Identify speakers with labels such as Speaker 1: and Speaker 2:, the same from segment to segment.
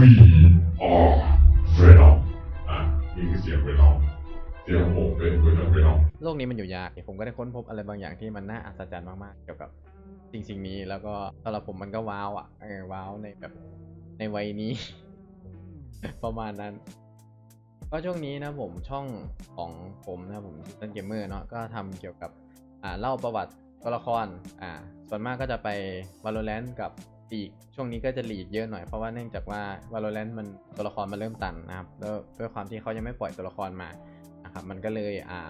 Speaker 1: วีอาร์เวนอมอะนี่คือเสียงเวนอมเสียงของผมเป็นเวอร์ชันเวนอม
Speaker 2: โลกนี้มันอยู่ยากผมก็ได้ค้นพบอะไรบางอย่างที่มันน่าอัศจรรย์มากๆ เกี่ยวกับสิ่งสิ่งนี้แล้วก็สำหรับผมมันก็ว้าวอะเออว้าวในแบบในวัยนี้ ประมาณนั้น ก็ช่วงนี้นะผมช่องของผมนะผมต้นเกมเมอร์เนาะก็ทำเกี่ยวกับอ่าเล่าประวัติตัวละครอ่าส่วนมากก็จะไป Valorant กับ ลีกช่วงนี้ก็จะหลีกเยอะหน่อยเพราะว่าเนื่องจากว่า Valorant มันตัวละครมันเริ่มตันนะครับแล้วด้วยความที่เขายังไม่ปล่อยตัวละครมานะครับมันก็เลยอ่า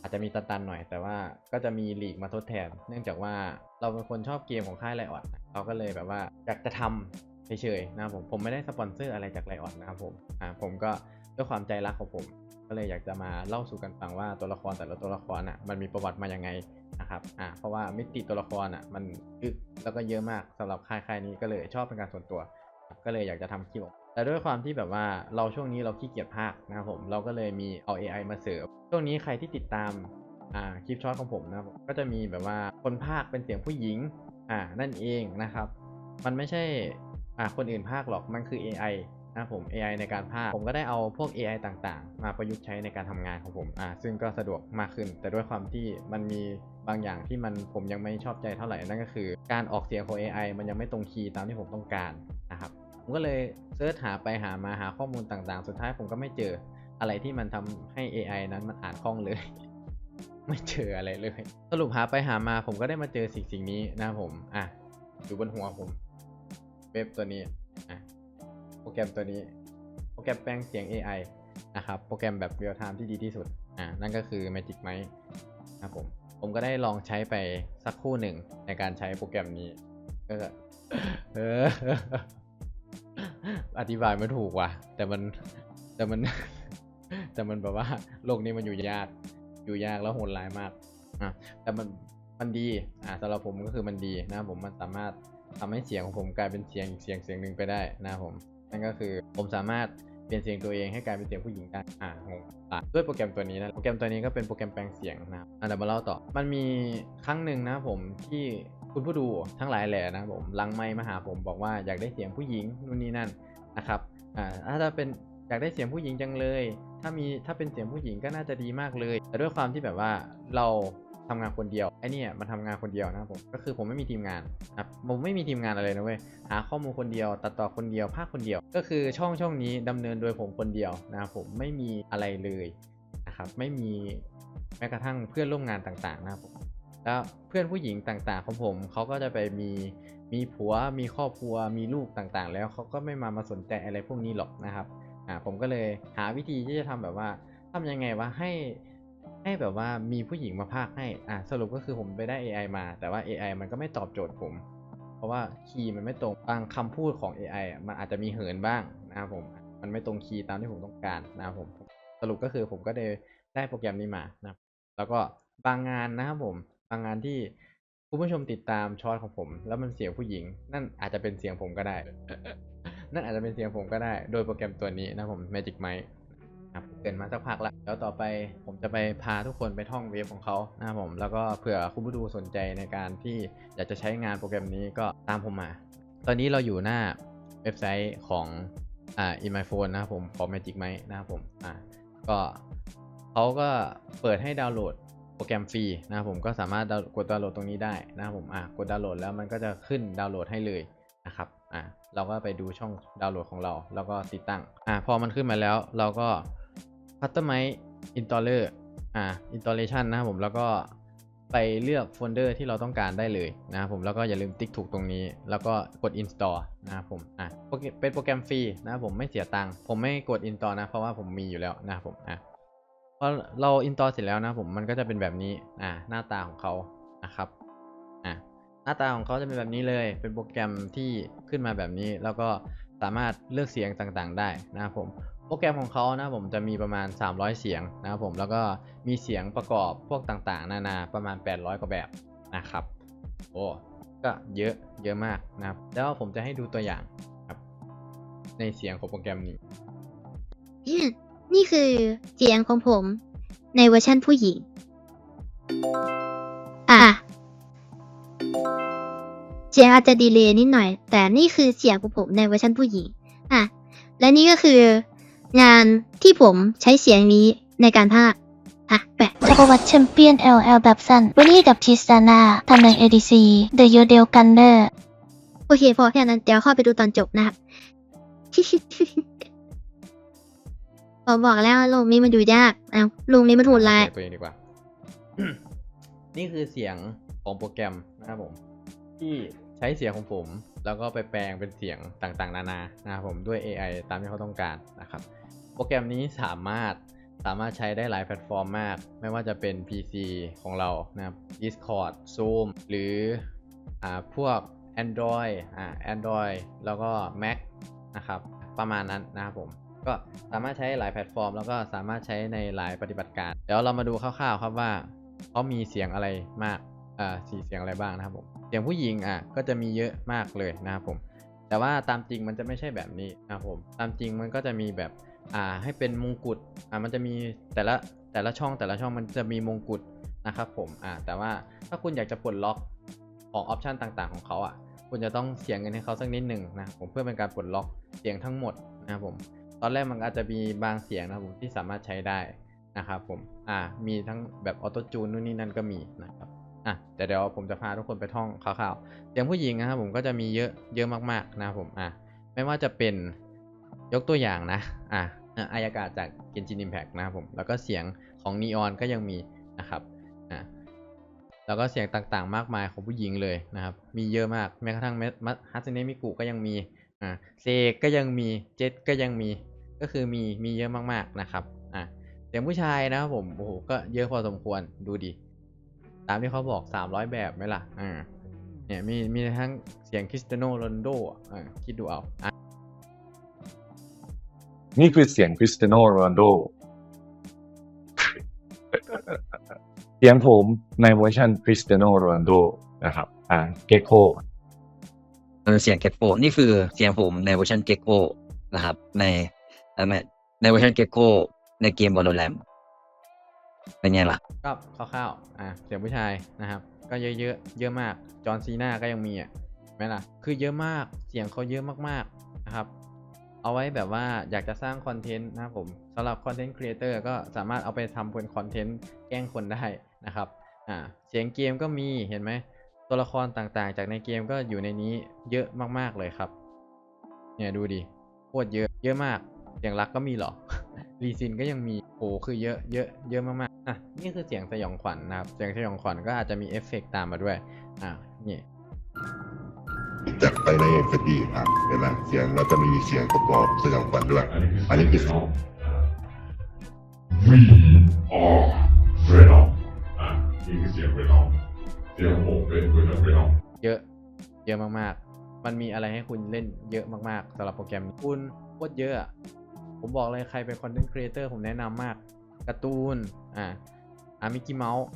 Speaker 2: อาจจะมีตันๆหน่อย แต่ว่าก็จะมีลีกมาทดแทน เนื่องจากว่าเราเป็นคนชอบเกมของค่ายไลออดเราก็เลยแบบว่าอยากจะทำเฉยๆนะครับผมผมไม่ได้สปอนเซอร์อะไรจากไลออดนะครับผมอ่าผมก็ ด้วยความใจรักของผม ก็เลยอยากจะมาเล่าสู่กันฟังว่าตัวละครแต่ละตัวละครอะมันมีประวัติมายังไงนะครับอ่าเพราะว่ามิติตัวละครอะมันอึกแล้วก็เยอะมากสำหรับค่ายค่ายนี้ก็เลยชอบเป็นการส่วนตัว ก็เลยอยากจะทำคลิปแต่ด้วยความที่แบบว่าเราช่วงนี้เราขี้เกียจพากย์นะครับผมเราก็เลยมีเอา AI มาเสริมช่วงนี้ใครที่ติดตามอ่าคลิปช็อตของผมนะครับก็จะมีแบบว่าคนพากย์เป็นเสียงผู้หญิงอ่านั่นเองนะครับ มันไม่ใช่อ่าคนอื่นพากย์หรอกมันคือ AI นะครับผม AI ในการพากย์ผมก็ได้เอาพวก AI ต่างๆ มาประยุกต์ใช้ในการทำงานของผมอ่าซึ่งก็สะดวกมากขึ้น แต่ด้วยความที่มันมีบางอย่างที่มันผมยังไม่ชอบใจเท่าไหร่นั่นก็คือ การออกเสียงของ AI มันยังไม่ตรงคีย์ตามที่ผมต้องการนะครับผมก็เลยเสิร์ชหาไปหามาหาข้อมูลต่างๆ สุดท้ายผมก็ไม่เจออะไรที่มันทำให้ AI นั้นมันอ่านคล่องเลย ไม่เจออะไรเลย สรุปหาไปหามาผมก็ได้มาเจอสิ่งสิ่งนี้นะครับผมอะอยู่บนหัวผมเว็บตัวนี้อะ รแกรมตัวนี้ โปรแกรมแปลงเสียง AI นะครับ โปรแกรมแบบเรียลไทม์ที่ดีที่สุด อะนั่นก็คือ Magic Mic นะผม ผมก็ได้ลองใช้ไปสักคู่หนึ่งในการใช้โปรแกรมนี้ ก็เออ อธิบายไม่ถูกว่ะ แต่มัน แต่มัน แต่มันแบบว่า โลกนี้มันอยู่ยาก อยู่ยากแล้วโหดร้ายมาก อะ แต่มัน มันดี อะสำหรับผมก็คือมันดีนะผม มันสามารถทำให้เสียงของผมกลายเป็นเสียงอีกเสียงเสียงหนึ่งไปได้นะผม นั่นก็คือผมสามารถเปลี่ยนเสียงตัวเองให้กลายเป็นเสียงผู้หญิงได้อ่างงอะด้วยโปรแกรมตัวนี้นะโปรแกรมตัวนี้ก็เป็นโปรแกรมแปลงเสียงนะอะเดี๋ยวมาเล่าต่อ มันมีครั้งหนึ่งนะผมที่คุณผู้ดูทั้งหลายแหล่นะผมลังไม่มาหาผมบอกว่าอยากได้เสียงผู้หญิงนู่นนี่นั่นนะครับอ่าถ้าเป็น อยากได้เสียงผู้หญิงจังเลย ถ้ามีถ้าเป็นเสียงผู้หญิงก็น่าจะดีมากเลย แต่ด้วยความที่แบบว่าเราทำงานคนเดียวไอ้เนี่ยมันทำงานคนเดียวนะครับผมก็คือผมไม่มีทีมงานครับผมไม่มีทีมงานอะไรนะเว้ยหาข้อมูลคนเดียว ตัดต่อคนเดียวภาคคนเดียว ก็คือช่องช่องนี้ดำเนินโดยผมคนเดียวนะครับผมไม่มีอะไรเลยนะครับไม่มีแม้กระทั่งเพื่อนร่วมงานต่างๆนะครับผมแล้วเพื่อนผู้หญิงต่างๆของผมเขาก็จะไปมีมีผัวมีครอบครัวมีลูกต่างๆ แล้วเขาก็ไม่มามาสนใจอะไรพวกนี้หรอกนะครับ อ่าผมก็เลยหาวิธีที่จะทำแบบว่าทำยังไงวะให้ให้แบบว่ามีผู้หญิงมาพากให้อ่าสรุปก็คือผมไปได้ AI มา แต่ว่า AI มันก็ไม่ตอบโจทย์ผม เพราะว่าคีย์มันไม่ตรงบางคำพูดของ AI อะมันอาจจะมีเหินบ้างนะครับผมมันไม่ตรงคีย์ตามที่ผมต้องการนะครับผมสรุปก็คือผมก็ได้ได้โปรแกรมนี้มานะแล้วก็บางงานนะครับผมบางงานที่คุณผู้ชมติดตามชอตของผม แล้วมันเสียงผู้หญิง นั่นอาจจะเป็นเสียงผมก็ได้ นั่นอาจจะเป็นเสียงผมก็ได้ โดยโปรแกรมตัวนี้นะผม Magic Mic ครับเกินมาสักพักแล้ว แล้วต่อไปผมจะไปพาทุกคนไปท่องเว็บของเขานะครับผม แล้วก็เผื่อคุณผู้ดูสนใจในการที่อยากจะใช้งานโปรแกรมนี้ก็ตามผมมา ตอนนี้เราอยู่หน้าเว็บไซต์ของอ่า in my phone นะครับผมของ Magic Mic นะครับผม อ่า ก็เขาก็เปิดให้ดาวน์โหลดโปรแกรมฟรีนะครับผมก็สามารถกดดาวน์โหลดตรงนี้ได้นะครับผมอะกดดาวน์โหลดแล้วมันก็จะขึ้นดาวน์โหลดให้เลย นะครับอะเราก็ไปดูช่องดาวน์โหลดของเรา แล้วก็ติดตั้งอะพอมันขึ้นมาแล้วเราก็ c u s t o m i z e installer อะ installation นะครับผมแล้วก็ไปเลือกโฟลเดอร์ที่เราต้องการได้เลยนะครับผมแล้วก็อย่าลืมติ๊กถูกตรงนี้ แล้วก็กด install นะครับผมอะเป็นโปรแกรมฟรีนะครับผมไม่เสียตังค์ผมไม่กด install นะเพราะว่าผมมีอยู่แล้วนะครับผมอะพอเราอินตอลเสร็จแล้วนะผมมันก็จะเป็นแบบนี้อ่าหน้าตาของเขานะครับ น้าตาของเขาจะเป็นแบบนี้เลย เป็นโปรแกรมที่ขึ้นมาแบบนี้ แล้วก็สามารถเลือกเสียงต่างๆ ได้นะครับผมโปรแกรมของเขานะผมจะมีประมาณ 300 เสียงนะครับผมแล้วก็มีเสียงประกอบพวกต่างๆ นานาประมาณ 800 กว่าแบบนะครับ โอ้ก็เยอะเยอะมากนะครับ แล้วผมจะให้ดูตัวอย่างครับ ในเสียงของโปรแกรมนี้
Speaker 3: นี่คือเสียงของผมในเวอร์ชั่นผู้หญิง เสียงอาจจะดีเลย์นิดหน่อย แต่นี่คือเสียงของผมในเวอร์ชันผู้หญิงอะและนี่ก็คืองานที่ผมใช้เสียงนี้ในการพากย์อะแปะ
Speaker 4: จักรวรรดิแชมเปี้ยน LL แบบสั้นวันนี้กับทิสตานาตำแหน่ง ADC The y o d e l Gunner
Speaker 3: โอเค พอแค่นั้นเดี๋ยวเข้าไปดูตอนจบนะครับผมบอกแล้วโลกนี้มันอยู่ยากเอ้าโลกนี้มันโหดร้าย
Speaker 2: เสียตัวเองดีกว่า นี่คือเสียงของโปรแกรมนะครับผม ที่ใช้เสียงของผม แล้วก็ไปแปลงเป็นเสียงต่างๆ นานานะครับผมด้วย AI ตามที่เขาต้องการนะครับโปรแกรมนี้สามารถสามารถใช้ได้หลายแพลตฟอร์มมาก ไม่ว่าจะเป็น PC ของเรานะครับ Discord Zoom หรืออ่าพวก Android อ่า Android แล้วก็ Mac นะครับประมาณนั้นนะครับผมก็สามารถใช้หลายแพลตฟอร์ม แล้วก็สามารถใช้ในหลายปฏิบัติการ เดี๋ยวเรามาดูคร่าวๆครับว่าเขามีเสียงอะไรมาก อ่าสีเสียงอะไรบ้างนะครับผมเสียงผู้หญิงอะก็จะมีเยอะมากเลยนะครับผม แต่ว่าตามจริงมันจะไม่ใช่แบบนี้นะครับผมตามจริงมันก็จะมีแบบอ่าให้เป็นมงกุฎอ่ามันจะมีแต่ละแต่ละช่องแต่ละช่องมันจะมีมงกุฎนะครับผมอ่าแต่ว่าถ้าคุณอยากจะปลดล็อกของออปชันต่างๆของเขาอะคุณจะต้องเสียเงินให้เขาสักนิดหนึ่งนะผมเพื่อเป็นการปลดล็อกเสียงทั้งหมดนะครับผมตอนแรกมันอาจจะมีบางเสียงนะครับผมที่สามารถใช้ได้นะครับผมอ่ามีทั้งแบบออโต้จูนนู่นนี่นั่นก็มีนะครับ อะแต่เดี๋ยวผมจะพาทุกคนไปท่องคร่าวๆเสียงผู้หญิงนะครับผมก็จะมีเยอะเยอะมากๆนะครับผมอะไม่ว่าจะเป็นยกตัวอย่างนะอะอายากาศจาก Genshin Impact นะครับผมแล้วก็เสียงของ Neon ก็ยังมีนะครับอะแล้วก็เสียงต่างๆ มากมายของผู้หญิงเลยนะครับ มีเยอะมากแม้กระทั่งฮัตสึเนมิกุก็ยังมีอ่าเซกก็ยังมีเจ็ตก็ยังมีก็คือมีมีเยอะมากๆนะครับอะเสียงผู้ชายนะครับผมโอ้โหก็เยอะพอสมควรดูดิ ตามที่เขาบอก300แบบไหมล่ะอ่าเนี่ยมีมีทั้งเสียงคริสเตียโนโรนลโดอ่าคิดดูเอาอะ
Speaker 1: นี่คือเสียงคริสเตียโนโรนัลโดเสียงผมในเวอร์ชันคริสเตียโนโรนัลโดนะครับ อ่าเกโค
Speaker 5: เออเสียงเก k โ o นี่คือเสียงผมในเวอร์ชันเก k โ o นะครับ ในเอ่อไม่ในเวอร์ชันเก k โ o ในเกม Valorant เป็นไงล่ะ
Speaker 2: ก็คร่าวๆอะเสียงผู้ชายนะครับ ก็เยอะเยอะเยอะมาก จอห์นซีนาก็ยังมีอะไหมล่ะ คือเยอะมาก เสียงเขาเยอะมากๆนะครับ เอาไว้แบบว่าอยากจะสร้างคอนเทนต์นะครับผมสำหรับคอนเทนต์ครีเอเตอร์ก็สามารถเอาไปทำเป็นคอนเทนต์แกล้งคนได้นะครับ อ่า เสียงเกมก็มี เห็นไหม ตัวละครต่างๆ จากในเกมก็อยู่ในนี้เยอะมากๆเลยครับ เนี่ยดูดิ โคตรเยอะ เยอะมาก เสียงรักก็มีเหรอรีซินก็ยังมีโอ้คือเยอะเยอะเยอะมากๆอะนี่คือเสียงสยองขวัญนะครับ เสียงสยองขวัญก็อาจจะมีเอฟเฟกต์ตามมาด้วย อะนี่
Speaker 6: จากไปในสกีอะเห็นไหมเสียงเราจะมีเสียงประกอบสยองขวัญด้วยอันนี้คือ
Speaker 1: We are Venom อะนี่คือเสียง Venom เสียงผมเป็นเวอร์ชัน Venom
Speaker 2: เยอะ เยอะมากๆ มันมีอะไรให้คุณเล่นเยอะมากๆสำหรับโปรแกรมนี้คุณโคตรเยอะอะ ผมบอกเลยใครเป็นคอนเทนต์ครีเอเตอร์ผมแนะนำมากการ์ตูน อ่าอามิกกี้เมาส์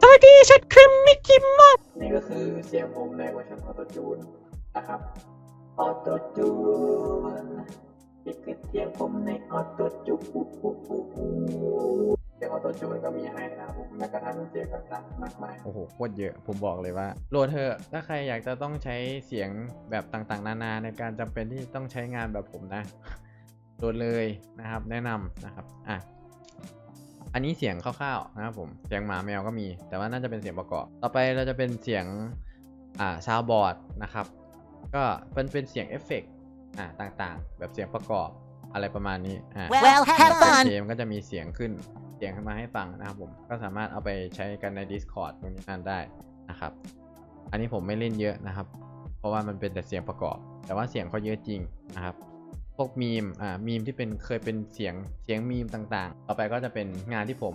Speaker 4: สวัสดีฉันคือมิกกี้มอส
Speaker 2: นี่ก็คือเสียงผมในเวอร์ชันออโตจูนนะครับออโตจูนนี่คือเสียงผมในออโตจูน เสียงออโตจูนก็มีให้นะครับผมแม้กระทั่งเสียงต่างๆมากมายโอ้โหโคตรเยอะ ผมบอกเลยว่าโหลดเถอะถ้าใครอยากจะต้องใช้เสียงแบบต่างๆ นานาในการจำเป็นที่ต้องใช้งานแบบผมนะโหลดเลยนะครับ แนะนำนะครับอะอันนี้เสียงคร่าวๆนะครับผมเสียงหมาแมวก็มี แต่ว่าน่าจะเป็นเสียงประกอบ ต่อไปเราจะเป็นเสียงอ่าซาวบอร์ดนะครับ ก็เป็นเป็นเสียงเอฟเฟกต์อ่าต่างๆ แบบเสียงประกอบอะไรประมาณนี้อ่า
Speaker 4: Well have fun
Speaker 2: เกมก็จะมีเสียงขึ้นเสียงขึ้นมาให้ฟังนะครับผมก็สามารถเอาไปใช้กันใน Discord ตรงนี้นั่นได้นะครับ อันนี้ผมไม่เล่นเยอะนะครับ เพราะว่ามันเป็นแต่เสียงประกอบ แต่ว่าเสียงเขาเยอะจริงนะครับ พวกมีมอ่ามีมที่เป็นเคยเป็นเสียงเสียงมีมต่างๆ ต่อไปก็จะเป็นงานที่ผม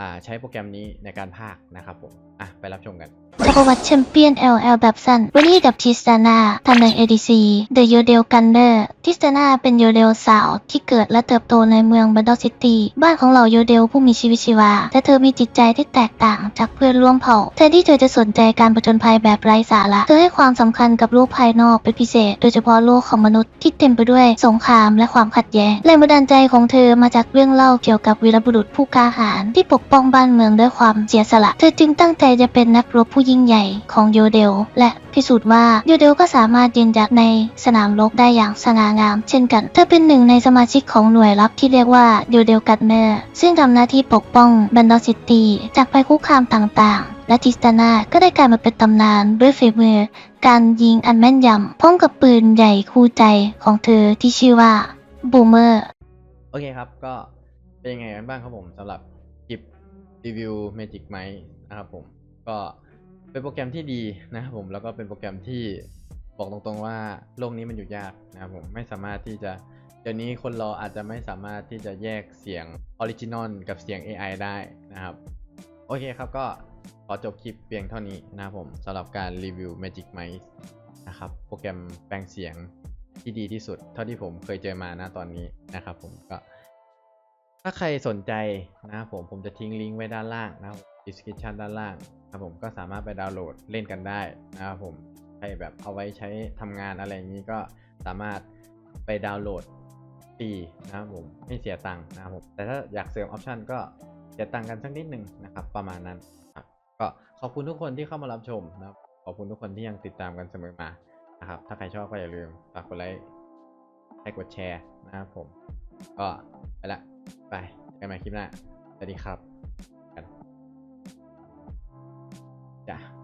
Speaker 2: อ่าใช้โปรแกรมนี้ในการพากนะครับผมอะไปรับชมกัน
Speaker 4: จักรวรรดิแชมเปี้ยน LL แบบสั้นวันนี้กับทิสตานาตำแหน่ง ADC The y o d e l Gunner ทิสตานาเป็นโยเดลสาวที่เกิดและเติบโตในเมืองบันดอลซิตี้บ้านของเหล่าโยเดลผู้มีชีวิตชีวา แต่เธอมีจิตใจที่แตกต่างจากเพื่อนร่วมเผ่าแทนที่เธอจะสนใจการผจญภัยแบบไร้สาระ เธอให้ความสำคัญกับโลกภายนอกเป็นพิเศษ โดยเฉพาะโลกของมนุษย์ที่เต็มไปด้วยสงครามและความขัดแย้งแรงบันดาลใจของเธอมาจากเรื่องเล่าเกี่ยวกับวีรบุรุษผู้กล้าหาญที่ปกป้องบ้านเมืองด้วยความเสียสละ เธอจึงตั้งใจจะเป็นนักรบผู้ยิ่งใหญ่ของโยเดล และพิสูจน์ว่าโยเดลก็สามารถยืนหยัดในสนามรบได้อย่างสง่างาม เช่นกันเธอเป็นหนึ่งในสมาชิกของหน่วยลับที่เรียกว่าโยเดลกัตเนอร์ซึ่งทำหน้าที่ปกป้องบันดอซิตี้จากภัยคุกคามต่างๆ และทิสตานาก็ได้กลายมาเป็นตำนานด้วยฝีมือการยิงอันแม่นยำพร้อมกับปืนใหญ่คู่ใจของเธอที่ชื่อว่าบูมเมอร์
Speaker 2: โอเคครับก็เป็นยังไงกันบ้างครับผมสำหรับคลิปรีวิว Magic m i นะครับผมก็ เป็นโปรแกรมที่ดีนะครับผมแล้วก็เป็นโปรแกรมที่บอกตรงๆว่าโลกนี้มันอยู่ยากนะครับผมไม่สามารถที่จะเดี๋ยวนี้คนเราอาจจะไม่สามารถที่จะแยกเสียงออริจินอลกับเสียง AI ได้นะครับ โอเคครับก็ขอจบคลิปเพียงเท่านี้นะครับผมสำหรับการรีวิว Magic m i นะครับโปรแกรมแปลงเสียงที่ดีที่สุด เท่าที่ผมเคยเจอมานะตอนนี้นะครับผมก็ ถ้าใครสนใจนะครับผมผมจะทิ้งลิงก์ไว้ด้านล่างนะครับ description ด้านล่างนะครับผมก็สามารถไปดาวน์โหลดเล่นกันได้นะครับผมใครแบบเอาไว้ใช้ทำงานอะไรอย่างนี้ก็สามารถไปดาวน์โหลดฟรีนะครับผมไม่เสียตังค์นะครับผมแต่ถ้าอยากเสริมออปชันก็เสียตังค์กันสักนิดหนึ่งนะครับประมาณนั้นครับก็ขอบคุณทุกคนที่เข้ามารับชมนะครับขอบคุณทุกคนที่ยังติดตามกันเสมอมานะครับถ้าใครชอบก็อย่าลืมฝากกดไลค์ให้กดแชร์นะครับผม ก็ไปละ ไปกันใหม่คลิปหน้า สวัสดีครับ กันจ้ะ